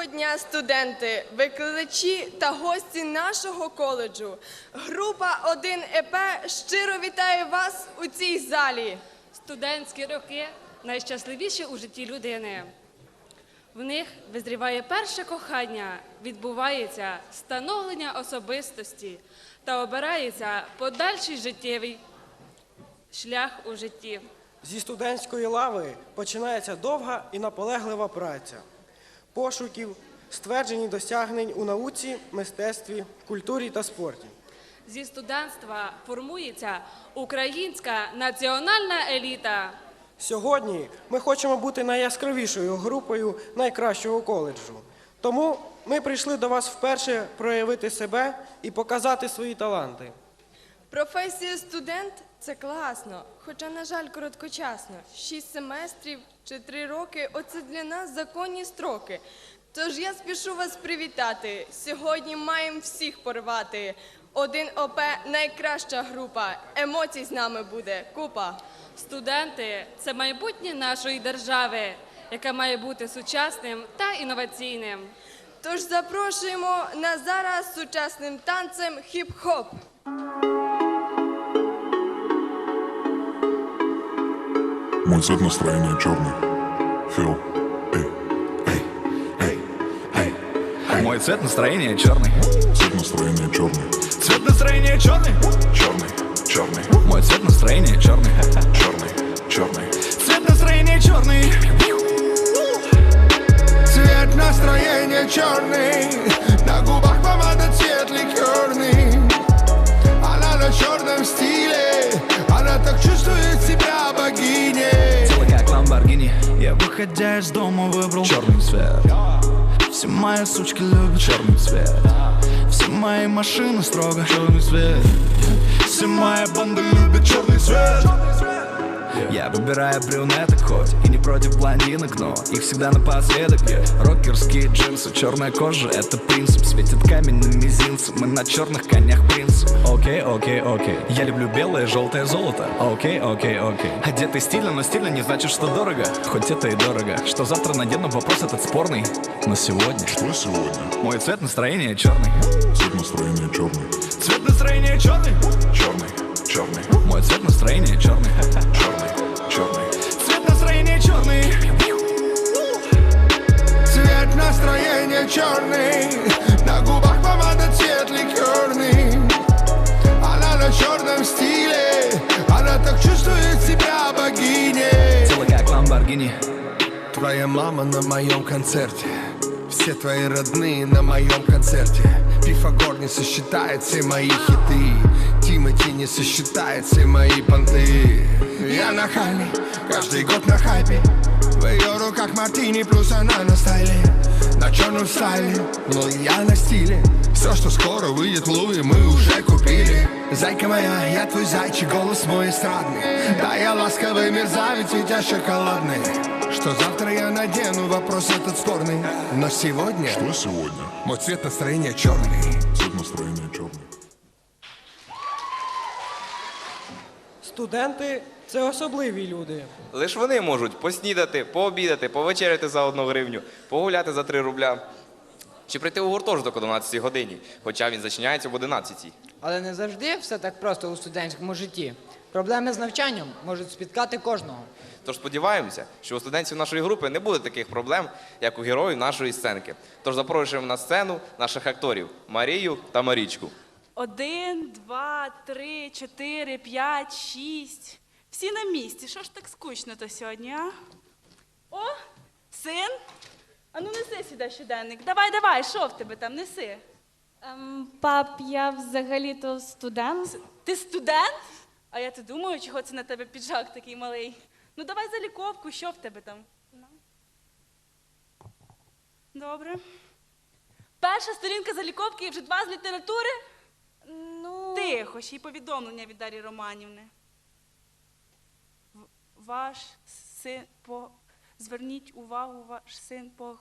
Доброго дня, студенти, викладачі та гості нашого коледжу. Група 1 ЕП щиро вітає вас у цій залі. Студентські роки найщасливіші у житті людини. В них визріває перше кохання, відбувається становлення особистості та обирається подальший життєвий шлях у житті. Зі студентської лави починається довга і наполеглива праця, пошуків, стверджень досягнень у науці, мистецтві, культурі та спорті. Зі студентства формується українська національна еліта. Сьогодні ми хочемо бути найяскравішою групою найкращого коледжу. Тому ми прийшли до вас вперше проявити себе і показати свої таланти. Професія студент це класно, хоча, на жаль, короткочасно. Шість семестрів чи три роки оце для нас законні строки. Тож я спішу вас привітати. Сьогодні маємо всіх порвати. Один ОП найкраща група. Емоцій з нами буде. Купа. Студенти це майбутнє нашої держави, яке має бути сучасним та інноваційним. Тож запрошуємо на зараз сучасним танцем хіп-хоп. Мой цвет настроения черный. Фил. Эй, эй, эй, эй, эй. Мой цвет настроения черный. Цвет настроения черный. Цвет настроения черный. Черный, черный, Мой цвет настроения черный. черный, черный. Цвет настроения черный. Цвет настроения черный На губах помада цвет ликерный Она на черном стиле Она так чувствует себя Я выходя из дома выбрал черный цвет. Все мои сучки любят черный цвет. Все мои машины строго черный цвет. Все мои банды любят черный цвет. Я выбираю брюнеток хоть и не против блондинок, но их всегда напоследок. Yeah. Рокерские джинсы, черная кожа, это принцип. Светит каменным мизинцем, мы на черных конях принц Окей, окей, окей. Я люблю белое, желтое золото. Окей, окей, окей. Одетый стильно, но стильно не значит, что дорого. Хоть это и дорого. Что завтра надену, вопрос этот спорный. Но сегодня. Что сегодня? Мой цвет настроения черный. Цвет настроения черный. Цвет настроения черный? Черный, черный, Мой цвет настроения черный. Черный, черный. Цвет настроения черный. Цвет настроения черный. На губах помада цвет ликерный. Она на черном стиле. Она так чувствует себя богиней. Тело как Ламборгини. Твоя мама на моем концерте Все твои родные на моем концерте Пифагор не сосчитает все мои хиты Тимати не сосчитает все мои понты Я на хайме, каждый год на хайпе В ее руках мартини, плюс она на стайле На черном стайле, но я на стиле Все, что скоро выйдет в Луи, мы уже купили Зайка моя, я твой зайчик, голос мой эстрадный Да, я ласковый мерзавец, ведь я шоколадный Что завтра я надену, вопрос этот спорный Но сегодня Что сегодня? мой цвет настроения черный Цвет настроения черный. Студенти це особливі люди. Лиш вони можуть поснідати, пообідати, повечеряти за одну гривню, погуляти за 3 рубля. Чи прийти у гуртожиток о 12 годині, хоча він зачиняється об 11. Але не завжди все так просто у студентському житті. Проблеми з навчанням можуть спіткати кожного. Тож сподіваємося, що у студентів нашої групи не буде таких проблем, як у героїв нашої сценки. Тож запрошуємо на сцену наших акторів Марію та Марічку. Один, два, три, чотири, п'ять, шість. Всі на місці. Що ж так скучно то сьогодні, а? О, син. А ну неси сюди щоденник. Давай, давай, що в тебе там, неси. Ем, пап, я взагалі-то студент. Ти студент? А я то думаю, чого це на тебе піджак такий малий. Ну давай заліковку, що в тебе там? Добре. Перша сторінка заліковки і вже два з літератури. Ну, Тихо, ще й повідомлення від Дар'ї Романівни. Ваш син по. Зверніть увагу, ваш син по.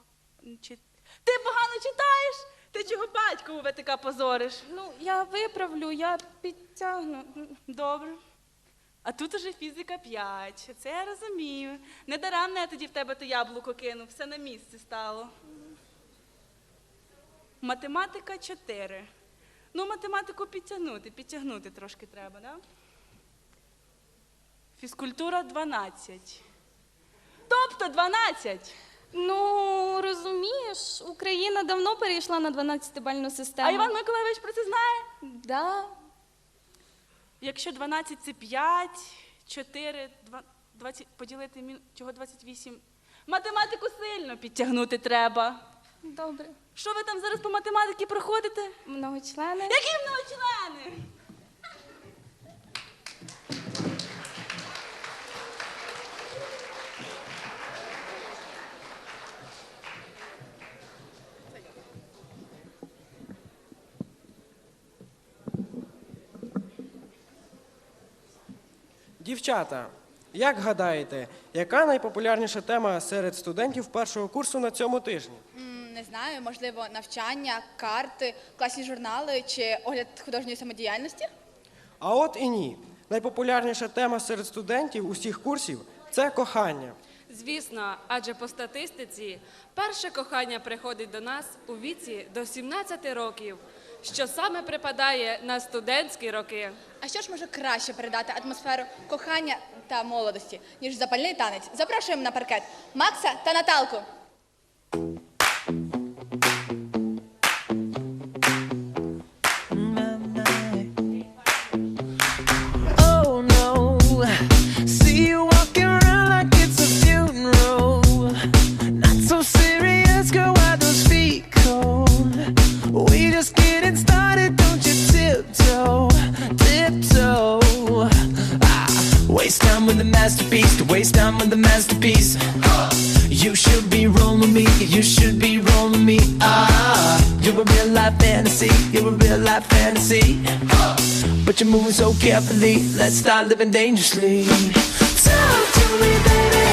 Чи... Ти погано читаєш? Ти чого батькову ВТК позориш? ну я виправлю, я підтягну. Добре. А тут уже фізика 5. Це я розумію. Недаремно я тоді в тебе то яблуко кинув, все на місце стало. Математика 4. Ну, математику підтягнути, підтягнути трошки треба, да? Фізкультура 12. Тобто 12. Ну, розумієш, Україна давно перейшла на 12-бальну систему. А Іван Миколайович про це знає? Да. Якщо 12 це 5, 4, 2, 20, поділити мін... чого 28. Математику сильно підтягнути треба. Добре. Що ви там зараз по математиці проходите? Многочлени. Які многочлени? Дівчата, як гадаєте, яка найпопулярніша тема серед студентів першого курсу на цьому тижні? М, Не знаю, можливо, навчання, карти, класні журнали чи огляд художньої самодіяльності. А от і ні. Найпопулярніша тема серед студентів усіх курсів це кохання. Звісно, адже по статистиці перше кохання приходить до нас у віці до 17 років, що саме припадає на студентські роки. А що ж може краще передати атмосферу кохання та молодості, ніж запальний танець? Запрошуємо на паркет Макса та Наталку. Should be rolling me, you should be rolling me. Ah, you're a real life fantasy, you're a real life fantasy. But you're moving so carefully. Let's start living dangerously. Talk to me, baby.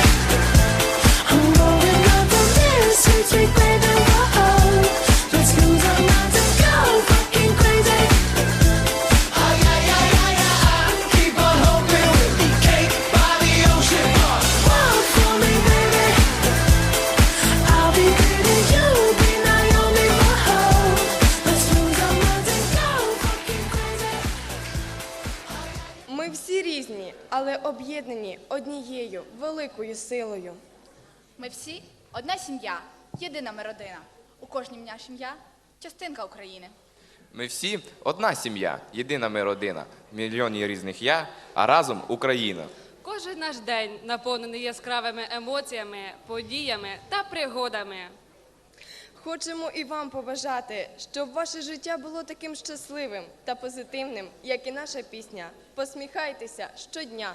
I'm going up on this baby. Однією великою силою. Ми всі одна сім'я, єдина ми родина. У кожній наша сім'я частинка України. Ми всі одна сім'я, єдина ми родина, мільйони різних я, а разом Україна. Кожен наш день наповнений яскравими емоціями, подіями та пригодами. Хочемо і вам побажати, щоб ваше життя було таким щасливим та позитивним, як і наша пісня. Посміхайтеся щодня.